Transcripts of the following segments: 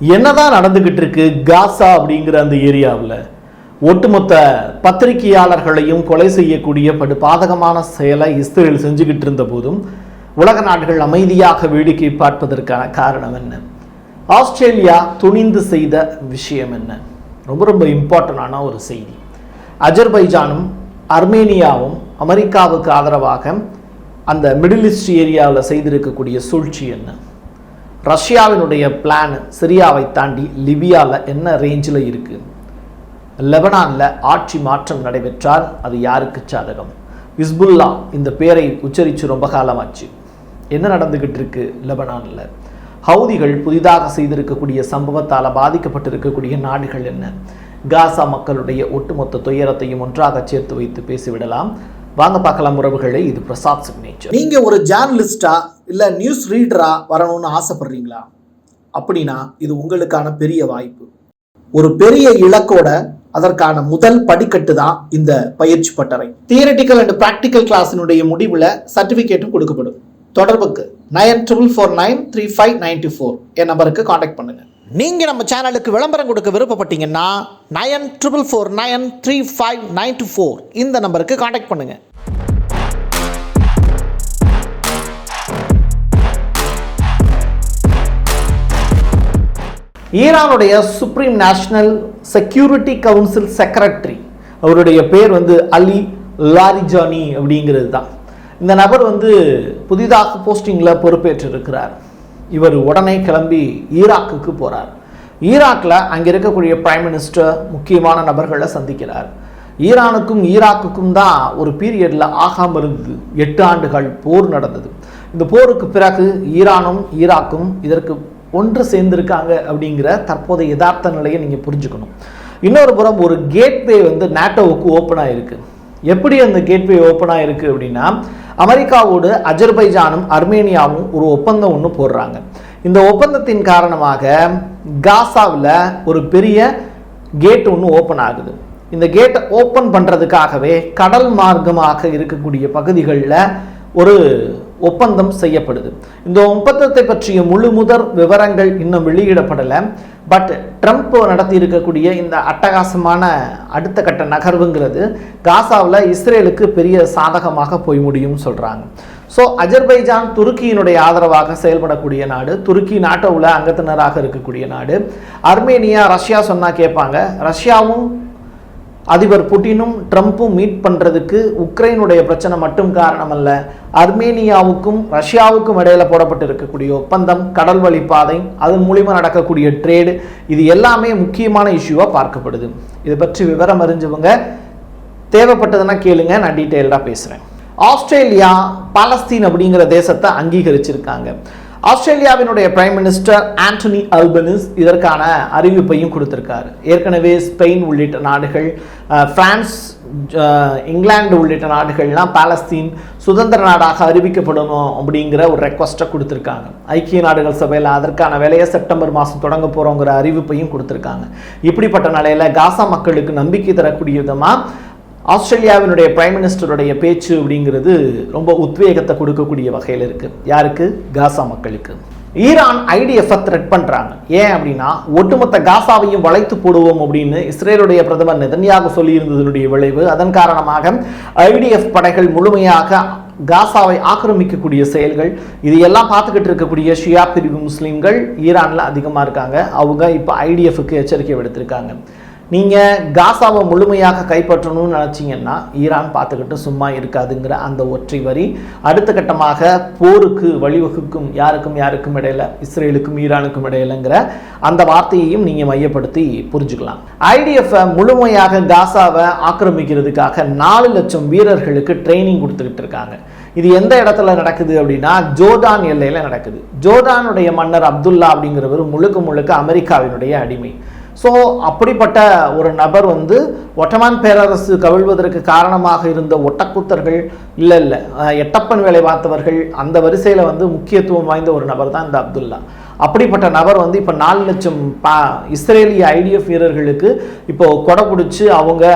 என்னதான் நடந்துகிட்டு இருக்கு காசா அப்படிங்கிற அந்த ஏரியாவில்? ஒட்டுமொத்த பத்திரிகையாளர்களையும் கொலை செய்யக்கூடிய படு பாதகமான செயலை இஸ்ரேல் செஞ்சுக்கிட்டு இருந்த போதும் உலக நாடுகள் அமைதியாக வேடிக்கை பார்ப்பதற்கான காரணம் என்ன? ஆஸ்திரேலியா துணிந்து செய்த விஷயம் என்ன? ரொம்ப ரொம்ப இம்பார்ட்டண்டான ஒரு செய்தி. அஜர்பைஜானும் அர்மேனியாவும் அமெரிக்காவுக்கு ஆதரவாக அந்த மிடில் ஈஸ்ட் ஏரியாவில் செய்திருக்கக்கூடிய சூழ்ச்சி என்ன? ரஷ்யாவினுடைய பிளான் சிரியாவை தாண்டி லிபியாவில் என்ன ரேஞ்சில் இருக்குது லெபனானில் ஆட்சி மாற்றம் நடைபெற்றால் அது யாருக்கு சாதகம்? ஹிஸ்புல்லா இந்த பேரை உச்சரித்து ரொம்ப காலமாச்சு. என்ன நடந்துக்கிட்டு இருக்கு லெபனானில்? ஹவுதிகள் புதிதாக செய்திருக்கக்கூடிய சம்பவத்தால் பாதிக்கப்பட்டிருக்கக்கூடிய நாடுகள் என்ன? காசா மக்களுடைய ஒட்டுமொத்த துயரத்தையும் ஒன்றாக சேர்த்து வைத்து பேசிவிடலாம். வாங்க பார்க்கலாம் உறவுகளை இது பிரசாத் சிக்னேச்சர் நீங்க ஒரு ஜேர்னலிஸ்டாக இல்லை நியூஸ் ரீடராக வரணும்னு ஆசைப்படுறீங்களா? அப்படின்னா இது உங்களுக்கான பெரிய வாய்ப்பு. ஒரு பெரிய இலக்கோட அதற்கான முதல் படிக்கட்டு தான் இந்த பயிற்சி பட்டறை. தியரட்டிக்கல் அண்ட் ப்ராக்டிக்கல் கிளாஸினுடைய முடிவில் சர்டிஃபிகேட்டும் கொடுக்கப்படும். தொடர்புக்கு nine triple four nine three five ninety four என் நம்பருக்கு காண்டாக்ட் பண்ணுங்கள் நீங்க நம்ம சேனலுக்கு விளம்பரம் கொடுக்க விருப்பப்பட்டீங்கன்னா nine triple four nine three five ninety four இந்த நம்பருக்கு காண்டாக்ட் பண்ணுங்கள் ஈரானுடைய supreme national security council secretary அவருடைய பேர் வந்து அலி லாரிஜானி அப்படிங்கிறது தான். இந்த நபர் வந்து புதிதாக போஸ்டிங்கில் பொறுப்பேற்றிருக்கிறார். இவர் உடனே கிளம்பி ஈராக்குக்கு போகிறார் ஈராக்கில் அங்கே இருக்கக்கூடிய பிரைம் மினிஸ்டர் முக்கியமான நபர்களை சந்திக்கிறார். ஈரானுக்கும் ஈராக்குக்கும் தான் ஒரு பீரியடில் ஆகாமல் இருந்தது. எட்டு ஆண்டுகள் போர் நடந்தது. இந்த போருக்கு பிறகு ஈரானும் ஈராக்கும் இதற்கு ஒன்று சேர்ந்திருக்காங்க அப்படிங்கிற தற்போதைய யதார்த்த நிலையை நீங்கள் புரிஞ்சுக்கணும். இன்னொரு புறம் ஒரு கேட்வே வந்து நேட்டோவுக்கு ஓப்பன் ஆகிருக்கு எப்படி அந்த கேட்வே ஓப்பன் ஆகிருக்கு அப்படின்னா அமெரிக்காவோடு அஜர்பைஜானும் அர்மேனியாவும் ஒரு ஒப்பந்தம் ஒன்று போடுறாங்க. இந்த ஒப்பந்தத்தின் காரணமாக காசாவில் ஒரு பெரிய கேட் ஒன்று ஓப்பன் ஆகுது. இந்த கேட்டை ஓப்பன் பண்ணுறதுக்காகவே கடல் மார்க்கமாக இருக்கக்கூடிய பகுதிகளில் ஒரு ஒப்பந்தம் செய்யப்படுது. இந்த ஒப்பந்தத்தை பற்றிய முழு முதற் விவரங்கள் இன்னும் வெளியிடப்படலை. பட் ட்ரம்ப் நடத்தி இருக்கக்கூடிய இந்த அட்டகாசமான அடுத்த கட்ட நகர்வுங்கிறது காசாவில் இஸ்ரேலுக்கு பெரிய சாதகமாக போய் முடியும்னு சொல்கிறாங்க ஸோ அஜர்பைஜான் துருக்கியினுடைய ஆதரவாக செயல்படக்கூடிய நாடு துருக்கி நாட்டோவில் அங்கத்தினராக இருக்கக்கூடிய நாடு. அர்மேனியா ரஷ்யா சொன்னால் கேட்பாங்க. ரஷ்யாவும் அதிபர் புட்டினும் ட்ரம்ப்பும் மீட் பண்ணுறதுக்கு உக்ரைனுடைய பிரச்சனை மட்டும் காரணம் அல்ல அர்மேனியாவுக்கும் ரஷ்யாவுக்கும் இடையில போடப்பட்டிருக்கக்கூடிய ஒப்பந்தம் கடல் வழி பாதை அதன் மூலிமா நடக்கக்கூடிய ட்ரேடு இது எல்லாமே முக்கியமான இஷ்யூவாக பார்க்கப்படுது. இதை பற்றி விவரம் அறிஞ்சவங்க தேவைப்பட்டதுன்னா கேளுங்க நான் டீட்டெயில்டாக பேசுகிறேன் ஆஸ்திரேலியா பாலஸ்தீன் அப்படிங்கிற தேசத்தை அங்கீகரிச்சிருக்காங்க. ஆஸ்திரேலியாவினுடைய பிரைம் மினிஸ்டர் ஆண்டனி அல்பனிஸ் இதற்கான அறிவிப்பையும் கொடுத்திருக்காரு. ஏற்கனவே ஸ்பெயின் உள்ளிட்ட நாடுகள் ஃப்ரான்ஸ் பிரான்ஸ் இங்கிலாந்து உள்ளிட்ட நாடுகள்லாம் பாலஸ்தீன் சுதந்திர நாடாக அறிவிக்கப்படணும் அப்படிங்கிற ஒரு ரெக்வஸ்ட்டை கொடுத்துருக்காங்க. ஐக்கிய நாடுகள் சபையில் அதற்கான வேலையை செப்டம்பர் மாதம் தொடங்க போகிறோங்கிற அறிவிப்பையும் கொடுத்துருக்காங்க. இப்படிப்பட்ட நிலையில் காசா மக்களுக்கு நம்பிக்கை தரக்கூடிய விதமாக ஆஸ்திரேலியாவினுடைய பிரைம் மினிஸ்டருடைய பேச்சு அப்படிங்கிறது ரொம்ப உத்வேகத்தை கொடுக்கக்கூடிய வகையில் இருக்குது யாருக்கு? காசா மக்களுக்கு. ஈரான் ஐடிஎஃப் த்ரெட் பண்றாங்க. ஏன் அப்படின்னா ஒட்டுமொத்த காசாவையும் வளைத்து போடுவோம் அப்படின்னு இஸ்ரேலுடைய பிரதமர் நெதன்யாக சொல்லியிருந்ததனுடைய விளைவு. அதன் காரணமாக ஐடிஎஃப் படைகள் முழுமையாக காசாவை ஆக்கிரமிக்கக்கூடிய செயல்கள் இது எல்லாம் பார்த்துக்கிட்டு இருக்கக்கூடிய ஷியா பிரிவு முஸ்லீம்கள் ஈரானில் அதிகமாக இருக்காங்க. அவங்க இப்போ ஐடிஎஃப்க்கு எச்சரிக்கை விடுத்திருக்காங்க. நீங்கள் காசாவை முழுமையாக கைப்பற்றணும்னு நினச்சிங்கன்னா ஈரான் பார்த்துக்கிட்டு சும்மா இருக்காதுங்கிற அந்த ஒற்றை வரி. அடுத்த கட்டமாக போருக்கு வழிவகுக்கும் யாருக்கும் யாருக்கும் இடையில இஸ்ரேலுக்கும் ஈரானுக்கும் இடையிலங்கிற அந்த வார்த்தையையும் நீங்கள் மையப்படுத்தி புரிஞ்சுக்கலாம். ஐடிஎஃப்ஐ முழுமையாக காசாவை ஆக்கிரமிக்கிறதுக்காக நாலு லட்சம் வீரர்களுக்கு ட்ரைனிங் கொடுத்துக்கிட்டு இருக்காங்க. இது எந்த இடத்துல நடக்குது அப்படின்னா ஜோர்டான் எல்லையில் நடக்குது. ஜோர்டானுடைய மன்னர் அப்துல்லா அப்படிங்கிறவர் முழுக்க முழுக்க அமெரிக்காவினுடைய அடிமை. ஸோ அப்படிப்பட்ட ஒரு நபர் வந்து ஒட்டமான் பேரரசு கவிழ்வதற்கு காரணமாக இருந்த ஒட்டக்கூத்தர்கள் இல்லை இல்லை எட்டப்பன் வேலை பார்த்தவர்கள் அந்த வரிசையில் வந்து முக்கியத்துவம் வாய்ந்த ஒரு நபர் தான் இந்த அப்துல்லா. அப்படிப்பட்ட நபர் வந்து இப்போ நாலு லட்சம் பா இஸ்ரேலிய ஐடிஎஃப் வீரர்களுக்கு இப்போ கொடை பிடிச்சி அவங்க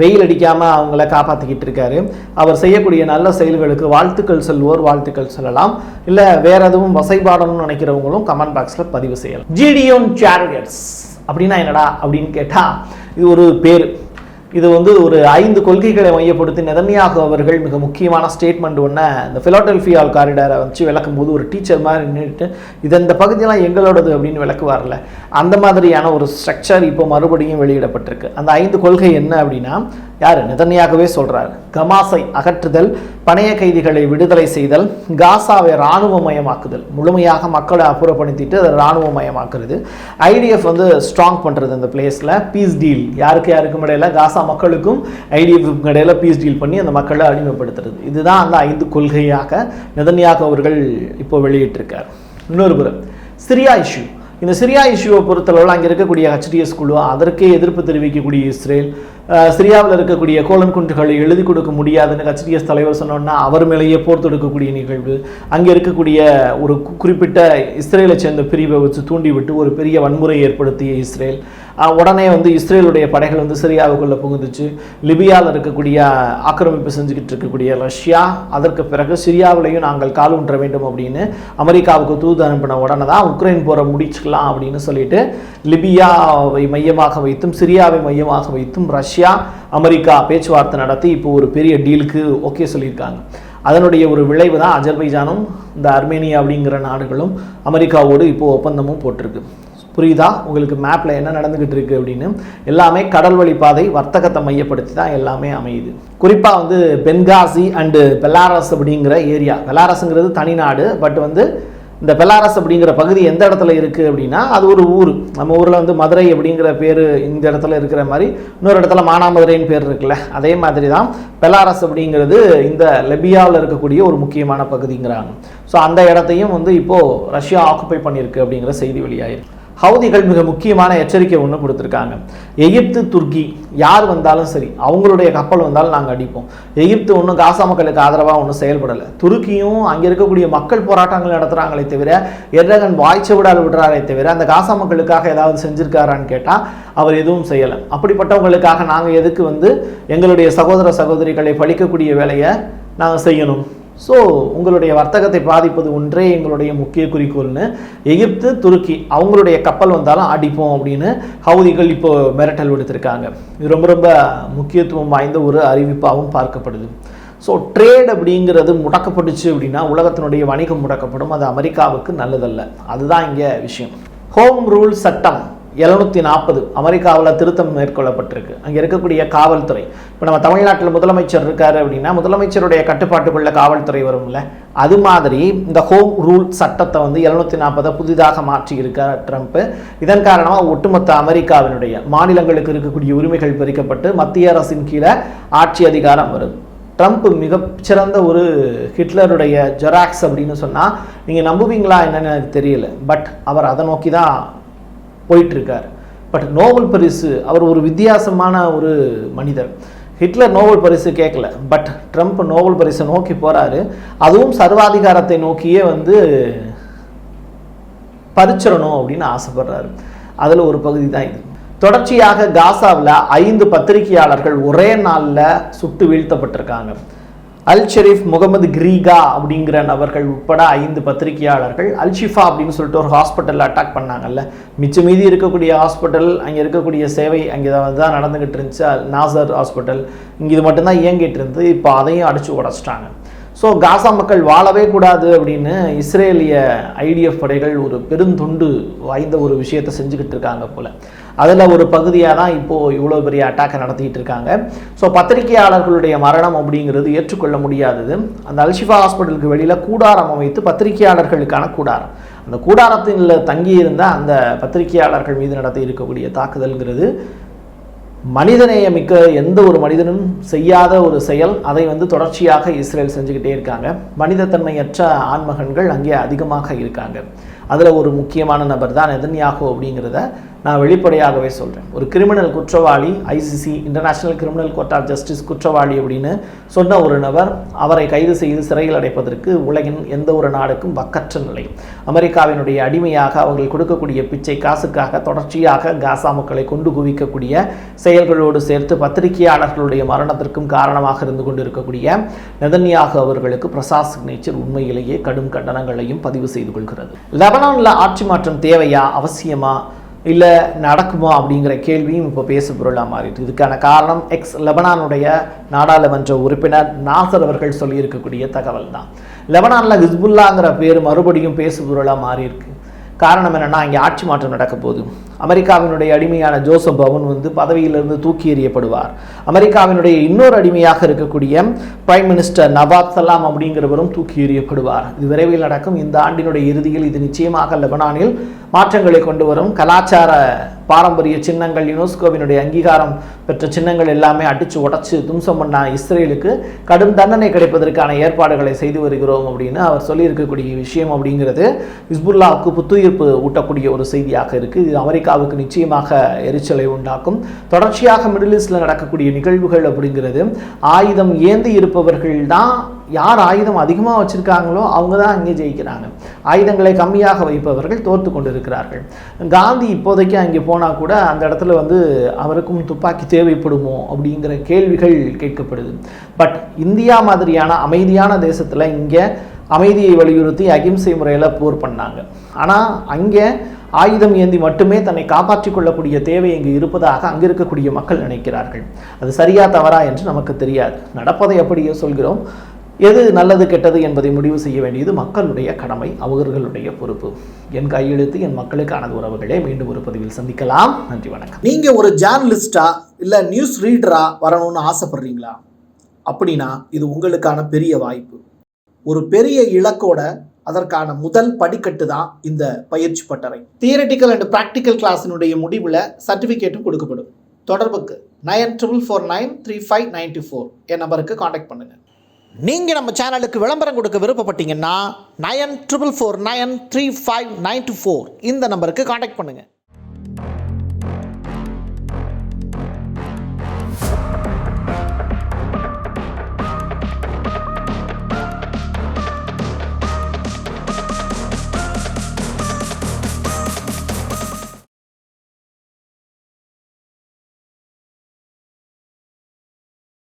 வெயில் அடிக்காமல் அவங்கள காப்பாற்றிக்கிட்டு இருக்காரு. அவர் செய்யக்கூடிய நல்ல செயல்களுக்கு வாழ்த்துக்கள் சொல்வோர் வாழ்த்துக்கள் சொல்லலாம். இல்லை வேற எதுவும் வசைபாடணும்னு நினைக்கிறவங்களும் கமெண்ட் பாக்ஸில் பதிவு செய்யலாம். ஜிடியோன் சேரியட்ஸ் அப்படின்னா என்னடா அப்படின்னு கேட்டால் இது ஒரு பேர். இது வந்து ஒரு ஐந்து கொள்கைகளை மையப்படுத்தி நெதன்யாகு அவர்கள் மிக முக்கியமான ஸ்டேட்மெண்ட் ஒன்று இந்த ஃபிலோடெல்ஃபியால் காரிடாரை வச்சு விளக்கும் போது ஒரு டீச்சர் மாதிரி நின்றுட்டு இது இந்த பகுதியெல்லாம் எங்களோடது அப்படின்னு விளக்குவார்ல. அந்த மாதிரியான ஒரு ஸ்ட்ரக்சர் இப்போ மறுபடியும் வெளியிடப்பட்டிருக்கு. அந்த ஐந்து கொள்கை என்ன அப்படின்னா யார்? நிதன்யாகவே சொல்கிறார் கமாஸை அகற்றுதல் பணைய கைதிகளை விடுதலை செய்தல் காசாவை இராணுவமயமாக்குதல் முழுமையாக மக்களை அப்புறப்படுத்திட்டு அதை இராணுவமயமாக்குறது ஐடிஎஃப் வந்து ஸ்ட்ராங் பண்ணுறது அந்த பிளேஸில் பீஸ் டீல் யாருக்கு யாருக்கும் இடையில? காசா மக்களுக்கும் ஐடிஎஃப்க்கும் இடையில பீஸ் டீல் பண்ணி அந்த மக்களை அடிமைப்படுத்துறது. இதுதான் அந்த ஐந்து கொள்கையாக நிதன்யாக அவர்கள் இப்போ வெளியிட்டிருக்கார். இன்னொரு புறம். சிரியா இஷ்யூ இந்த சிரியா இஷ்யூவை பொறுத்தளவில் அங்கே இருக்கக்கூடிய ஹெச்டிஎஸ் குழு அதற்கே எதிர்ப்பு தெரிவிக்கக்கூடிய இஸ்ரேல் சிரியாவில் இருக்கக்கூடிய கோலன் குன்றுகளை எழுதி கொடுக்க முடியாதுன்னு ஹெச்டிஎஸ் தலைவர் சொன்னோன்னா அவர் மேலேயே போர் தொடுக்கக்கூடிய நிகழ்வு. அங்கே இருக்கக்கூடிய ஒரு குறிப்பிட்ட இஸ்ரேலை சேர்ந்த பிரிவை வச்சு தூண்டிவிட்டு ஒரு பெரிய வன்முறை ஏற்படுத்திய இஸ்ரேல். உடனே வந்து இஸ்ரேலுடைய படைகள் வந்து சிரியாவுக்குள்ளே புகுந்துச்சு. லிபியாவில் இருக்கக்கூடிய ஆக்கிரமிப்பு செஞ்சுக்கிட்டு இருக்கக்கூடிய ரஷ்யா அதற்கு பிறகு சிரியாவிலையும் நாங்கள் கால் ஊன்ற வேண்டும் அப்படின்னு அமெரிக்காவுக்கு தூது அனுப்பின உடனே தான் உக்ரைன் போரை முடிச்சுக்கலாம் அப்படின்னு சொல்லிட்டு லிபியாவை மையமாக வைத்தும் சிரியாவை மையமாக வைத்தும் ரஷ்யா அமெரிக்கா பேச்சுவார்த்தை நடத்தி இப்போ ஒரு பெரிய டீலுக்கு ஓகே சொல்லியிருக்காங்க. அதனுடைய ஒரு விளைவு தான் அஜர்பைஜானும் இந்த அர்மேனியா அப்படிங்கிற நாடுகளும் அமெரிக்காவோடு இப்போது ஒப்பந்தமும் போட்டிருக்கு. புரியுதா? உங்களுக்கு மேப்பில் என்ன நடந்துக்கிட்டு இருக்குது அப்படின்னு? எல்லாமே கடல் வழி பாதை வர்த்தகத்தை மையப்படுத்தி தான் எல்லாமே அமையுது. குறிப்பாக வந்து பென்காசி அண்டு பெலாரஸ் அப்படிங்கிற ஏரியா. பெலாரஸுங்கிறது தனிநாடு பட் வந்து இந்த பெலாரஸ் அப்படிங்கிற பகுதி எந்த இடத்துல இருக்குது அப்படின்னா அது ஒரு ஊர். நம்ம ஊரில் வந்து மதுரை அப்படிங்கிற பேர் இந்த இடத்துல இருக்கிற மாதிரி இன்னொரு இடத்துல மானாமதுரைன்னு பேர் இருக்குல்ல அதே மாதிரி தான் பெலாரஸ் அப்படிங்கிறது இந்த லெபியாவில் இருக்கக்கூடிய ஒரு முக்கியமான பகுதிங்கிறாங்க. ஸோ அந்த இடத்தையும் வந்து இப்போது ரஷ்யா ஆக்குப்பை பண்ணியிருக்கு அப்படிங்கிற செய்தி வெளியாயிருக்கு. ஹவுதிகள் மிக முக்கியமான எச்சரிக்கை ஒன்று கொடுத்துருக்காங்க. எகிப்து துர்க்கி யார் வந்தாலும் சரி அவங்களுடைய கப்பல் வந்தாலும் நாங்கள் அடிப்போம். எகிப்து ஒன்றும் காசா மக்களுக்கு ஆதரவாக ஒன்றும் செயல்படலை. துருக்கியும் அங்கே இருக்கக்கூடிய மக்கள் போராட்டங்கள் நடத்துகிறாங்களே தவிர எரகன் வாய்ச்ச விடாது விடுறாரே தவிர அந்த காசா மக்களுக்காக ஏதாவது செஞ்சுருக்காரான்னு கேட்டால் அவர் எதுவும் செய்யலை. அப்படிப்பட்டவங்களுக்காக நாங்கள் எதுக்கு வந்து எங்களுடைய சகோதர சகோதரிகளை பழிக்கக்கூடிய வேலையை நாங்கள் செய்யணும். ஸோ உங்களுடைய வர்த்தகத்தை பாதிப்பது ஒன்றே எங்களுடைய முக்கிய குறிக்கோள்னு எகிப்து துருக்கி அவங்களுடைய கப்பல் வந்தாலும் அடிப்போம் அப்படின்னு ஹவுதிகள் இப்போ மிரட்டல் விடுத்திருக்காங்க. இது ரொம்ப ரொம்ப முக்கியத்துவம் வாய்ந்த ஒரு அறிவிப்பாகவும் பார்க்கப்படுது. ஸோ ட்ரேட் அப்படிங்கிறது முடக்கப்பட்டுச்சு அப்படின்னா உலகத்தினுடைய வணிகம் முடக்கப்படும். அது அமெரிக்காவுக்கு நல்லதல்ல. அதுதான் இங்கே விஷயம். ஹோம் ரூல் சட்டம். எழுநூத்தி நாற்பது அமெரிக்காவில் திருத்தம் மேற்கொள்ளப்பட்டிருக்கு. அங்கே இருக்கக்கூடிய காவல்துறை. இப்போ நம்ம தமிழ்நாட்டில் முதலமைச்சர் இருக்கார் அப்படின்னா முதலமைச்சருடைய கட்டுப்பாட்டுக்குள்ள காவல்துறை வரும்ல அது மாதிரி இந்த ஹோம் ரூல் சட்டத்தை வந்து எழுநூத்தி நாற்பதை புதிதாக மாற்றி இருக்கார் ட்ரம்ப்பு இதன் காரணமாக ஒட்டுமொத்த அமெரிக்காவினுடைய மாநிலங்களுக்கு இருக்கக்கூடிய உரிமைகள் பறிக்கப்பட்டு மத்திய அரசின் கீழே ஆட்சி அதிகாரம் வருது ட்ரம்ப் மிகச்சிறந்த ஒரு ஹிட்லருடைய ஜெராக்ஸ் அப்படின்னு சொன்னால் நீங்கள் நம்புவீங்களா என்னன்னு எனக்கு தெரியல. பட் அவர் அதை நோக்கி தான் போயிட்டுருக்கார். பட் நோபல் பரிசு அவர் ஒரு வித்தியாசமான ஒரு மனிதர். ஹிட்லர் நோபல் பரிசு கேட்கல பட் ட்ரம்ப் நோபல் பரிசை நோக்கி போகிறாரு அதுவும் சர்வாதிகாரத்தை நோக்கியே வந்து பறிச்சிடணும் அப்படின்னு ஆசைப்படுறாரு. அதில் ஒரு பகுதி தான் இது. தொடர்ச்சியாக காசாவில் ஐந்து பத்திரிகையாளர்கள் ஒரே நாளில் சுட்டு வீழ்த்தப்பட்டிருக்காங்க. அல் ஷெரீஃப் முகமது கிரீகா அப்படிங்கிற நபர்கள் உட்பட ஐந்து பத்திரிகையாளர்கள் அல் ஷிஃபா அப்படின்னு சொல்லிட்டு ஒரு ஹாஸ்பிட்டலில் அட்டாக் பண்ணாங்கல்ல. மிச்ச மீதி இருக்கக்கூடிய ஹாஸ்பிட்டல் அங்கே இருக்கக்கூடிய சேவை அங்கே தான் நடந்துகிட்டு இருந்துச்சு. நாசர் ஹாஸ்பிட்டல் இங்கே இது மட்டும்தான் இயங்கிட்டு இருந்து இப்போ அதையும் அடிச்சு உடச்சிட்டாங்க. ஸோ காசா மக்கள் வாழவே கூடாது அப்படின்னு இஸ்ரேலிய ஐடிஎஃப் படைகள் ஒரு பெருந்தொண்டு வாய்ந்த ஒரு விஷயத்தை செஞ்சுக்கிட்டு இருக்காங்க போல். அதில் ஒரு பகுதியாக தான் இப்போது இவ்வளோ பெரிய அட்டாக்கை நடத்திக்கிட்டு இருக்காங்க. ஸோ பத்திரிகையாளர்களுடைய மரணம் அப்படிங்கிறது ஏற்றுக்கொள்ள முடியாதது. அந்த அல்ஷிஃபா ஹாஸ்பிட்டலுக்கு வெளியில் கூடாரம் அமைத்து பத்திரிகையாளர்களுக்கான கூடாரம். அந்த கூடாரத்தில் தங்கியிருந்த அந்த பத்திரிகையாளர்கள் மீது நடத்தி இருக்கக்கூடிய தாக்குதல்ங்கிறது மனிதநேயமிக்க எந்த ஒரு மனிதனும் செய்யாத ஒரு செயல் அதை வந்து தொடர்ச்சியாக இஸ்ரேல் செஞ்சுக்கிட்டே இருக்காங்க. மனிதத்தன்மையற்ற ஆண்மகன்கள் அங்கே அதிகமாக இருக்காங்க. அதில் ஒரு முக்கியமான நபர் தான் எதன்யாகோ அப்படிங்கிறத நான் வெளிப்படையாகவே சொல்கிறேன் ஒரு கிரிமினல் குற்றவாளி ICC international criminal court of justice குற்றவாளி அப்படின்னு சொன்ன ஒரு நபர் அவரை கைது செய்து சிறையில் அடைப்பதற்கு உலகின் எந்த ஒரு நாடுக்கும் வக்கற்ற நிலை. அமெரிக்காவினுடைய அடிமையாக அவர்கள் கொடுக்கக்கூடிய பிச்சை காசுக்காக தொடர்ச்சியாக காசா மக்களை கொண்டு குவிக்கக்கூடிய செயல்களோடு சேர்த்து பத்திரிகையாளர்களுடைய மரணத்திற்கும் காரணமாக இருந்து கொண்டிருக்கக்கூடிய நெதன்யாக அவர்களுக்கு பிரசாத் சிக்னேச்சர் உண்மையிலேயே கடும் கண்டனங்களையும் பதிவு செய்து கொள்கிறது. லெபனானில் ஆட்சி மாற்றம் தேவையா? அவசியமா? இல்லை நடக்குமா அப்படிங்கிற கேள்வியும் இப்போ பேசு பொருளாக மாறிட்டு. இதுக்கான காரணம் எக்ஸ் லெபனானுடைய நாடாளுமன்ற உறுப்பினர் நாசர் அவர்கள் சொல்லியிருக்கக்கூடிய தகவல் தான் லெபனானில் ஹிஸ்புல்லாங்கிற பேர் மறுபடியும் பேசு பொருளாக மாறியிருக்கு. காரணம் என்னென்னா இங்கே ஆட்சி மாற்றம் நடக்க போகுது அமெரிக்காவினுடைய அடிமையான ஜோசப் பவன் வந்து பதவியிலிருந்து தூக்கி எறியப்படுவார். அமெரிக்காவினுடைய இன்னொரு அடிமையாக இருக்கக்கூடிய பிரைம் மினிஸ்டர் நவாப் சலாம் அப்படிங்கிறவரும் தூக்கி எறியப்படுவார். இது விரைவில் நடக்கும். இந்த ஆண்டினுடைய இறுதியில் இது நிச்சயமாக லெபனானில் மாற்றங்களை கொண்டு வரும். கலாச்சார பாரம்பரிய சின்னங்கள் யுனெஸ்கோவினுடைய அங்கீகாரம் பெற்ற சின்னங்கள் எல்லாமே அடித்து உடைச்சு தும்சம் பண்ண இஸ்ரேலுக்கு கடும் தண்டனை கிடைப்பதற்கான ஏற்பாடுகளை செய்து வருகிறோம் அப்படின்னு அவர் சொல்லியிருக்கக்கூடிய விஷயம் அப்படிங்கிறது. ஹிஸ்புல்லாவுக்கு புத்துயிர்ப்பு ஊட்டக்கூடிய ஒரு செய்தியாக இருக்குது இது அமெரிக்காவுக்கு நிச்சயமாக எரிச்சலை உண்டாக்கும். தொடர்ச்சியாக மிடில் ஈஸ்டில் நடக்கக்கூடிய நிகழ்வுகள் அப்படிங்கிறது ஆயுதம் ஏந்தி இருப்பவர்கள் தான் யார் ஆயுதம் அதிகமாக வச்சுருக்காங்களோ அவங்க தான் அங்கே ஜெயிக்கிறாங்க. ஆயுதங்களை கம்மியாக வைப்பவர்கள் தோற்று கொண்டிருக்கிறார்கள். காந்தி இப்போதைக்கு அங்கே போனால் கூட அந்த இடத்துல வந்து அவருக்கும் துப்பாக்கி தேவைப்படுமோ அப்படிங்கிற கேள்விகள் கேட்கப்படுது. பட் இந்தியா மாதிரியான அமைதியான தேசத்தில் இங்கே அமைதியை வலியுறுத்தி அகிம்சை முறையில் போர் பண்ணாங்க. ஆனால் அங்கே ஆயுதம் ஏந்தி மட்டுமே தன்னை காப்பாற்றிக் கொள்ளக்கூடிய தேவை இங்கு இருப்பதாக அங்கு இருக்கக்கூடிய மக்கள் நினைக்கிறார்கள். அது சரியா தவறா என்று நமக்கு தெரியாது. நடப்பதை அப்படியே சொல்கிறோம். எது நல்லது கெட்டது என்பதை முடிவு செய்ய வேண்டியது மக்களுடைய கடமை அவர்களுடைய பொறுப்பு. என் கையெழுத்து என் மக்களுக்கானது உறவுகளே. மீண்டும் ஒரு பதிவில் சந்திக்கலாம். நன்றி வணக்கம். நீங்கள் ஒரு ஜேர்னலிஸ்டா இல்லை நியூஸ் ரீடரா வரணும்னு ஆசைப்படுறீங்களா? அப்படின்னா இது உங்களுக்கான பெரிய வாய்ப்பு. ஒரு பெரிய இலக்கோட அதற்கான முதல் படிக்கட்டு தான் இந்த பயிற்சி பட்டறை. தியரட்டிக்கல் அண்ட் ப்ராக்டிக்கல் கிளாஸினுடைய முடிவில் சர்டிஃபிகேட்டும் கொடுக்கப்படும். தொடர்புக்கு nine triple four nine three five ninety four என் நம்பருக்கு காண்டாக்ட் பண்ணுங்கள் நீங்கள் நம்ம சேனலுக்கு விளம்பரம் கொடுக்க விருப்பப்பட்டீங்கன்னா nine triple four nine three five nine four இந்த நம்பருக்கு காண்டாக்ட் பண்ணுங்கள்